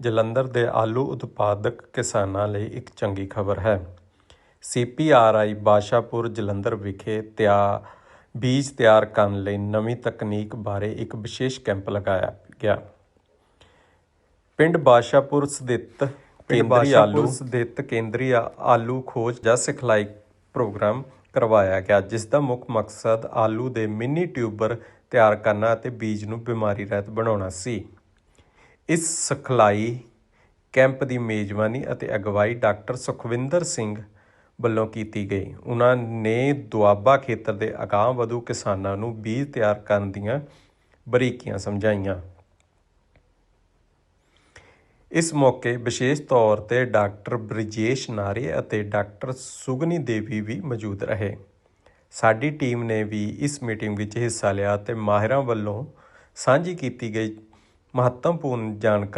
ਜਲੰਧਰ ਦੇ ਆਲੂ ਉਤਪਾਦਕ ਕਿਸਾਨਾਂ ਲਈ ਇੱਕ ਚੰਗੀ ਖਬਰ ਹੈ। ਸੀਪੀਆਰਆਈ ਬਾਸ਼ਾਪੁਰ ਜਲੰਧਰ ਵਿਖੇ ਤਿਆ ਬੀਜ ਤਿਆਰ ਕਰਨ ਲਈ ਨਵੀਂ ਤਕਨੀਕ ਬਾਰੇ ਇੱਕ ਵਿਸ਼ੇਸ਼ ਕੈਂਪ ਲਗਾਇਆ ਗਿਆ। ਪਿੰਡ ਬਾਸ਼ਾਪੁਰ ਸਥਿਤ ਕੇਂਦਰੀ ਆਲੂ ਸਥਿਤ ਕੇਂਦਰੀ ਆਲੂ ਖੋਜ ਜਾਂ ਸਿਖਲਾਈ ਪ੍ਰੋਗਰਾਮ ਕਰਵਾਇਆ ਗਿਆ ਜਿਸ ਦਾ ਮੁੱਖ ਮਕਸਦ ਆਲੂ ਦੇ ਮਿੰਨੀ ਟਿਊਬਰ ਤਿਆਰ ਕਰਨਾ ਅਤੇ ਬੀਜ ਨੂੰ ਬਿਮਾਰੀ ਰਹਿਤ ਬਣਾਉਣਾ ਸੀ। ਇਸ ਸਿਖਲਾਈ ਕੈਂਪ ਦੀ ਮੇਜ਼ਬਾਨੀ ਅਤੇ ਅਗਵਾਈ ਡਾਕਟਰ ਸੁਖਵਿੰਦਰ ਸਿੰਘ ਵੱਲੋਂ ਕੀਤੀ ਗਈ। ਉਹਨਾਂ ਨੇ ਦੁਆਬਾ ਖੇਤਰ ਦੇ ਅਗਾਂਹ-ਵਧੂ ਕਿਸਾਨਾਂ ਨੂੰ ਬੀਜ ਤਿਆਰ ਕਰਨ ਦੀਆਂ ਬਰੀਕੀਆਂ ਸਮਝਾਈਆਂ। ਇਸ ਮੌਕੇ ਵਿਸ਼ੇਸ਼ ਤੌਰ ਤੇ ਡਾਕਟਰ ਬ੍ਰਿਜੇਸ਼ ਨਾਰੇ ਅਤੇ ਡਾਕਟਰ ਸੁਗਨੀ ਦੇਵੀ ਵੀ ਮੌਜੂਦ ਰਹੇ। ਸਾਡੀ ਟੀਮ ਨੇ ਵੀ ਇਸ ਮੀਟਿੰਗ ਵਿੱਚ ਹਿੱਸਾ ਲਿਆ ਤੇ ਮਾਹਿਰਾਂ ਵੱਲੋਂ ਸਾਂਝੀ ਕੀਤੀ ਗਈ ਮਹੱਤਵਪੂਰਨ ਜਾਣਕਾਰੀ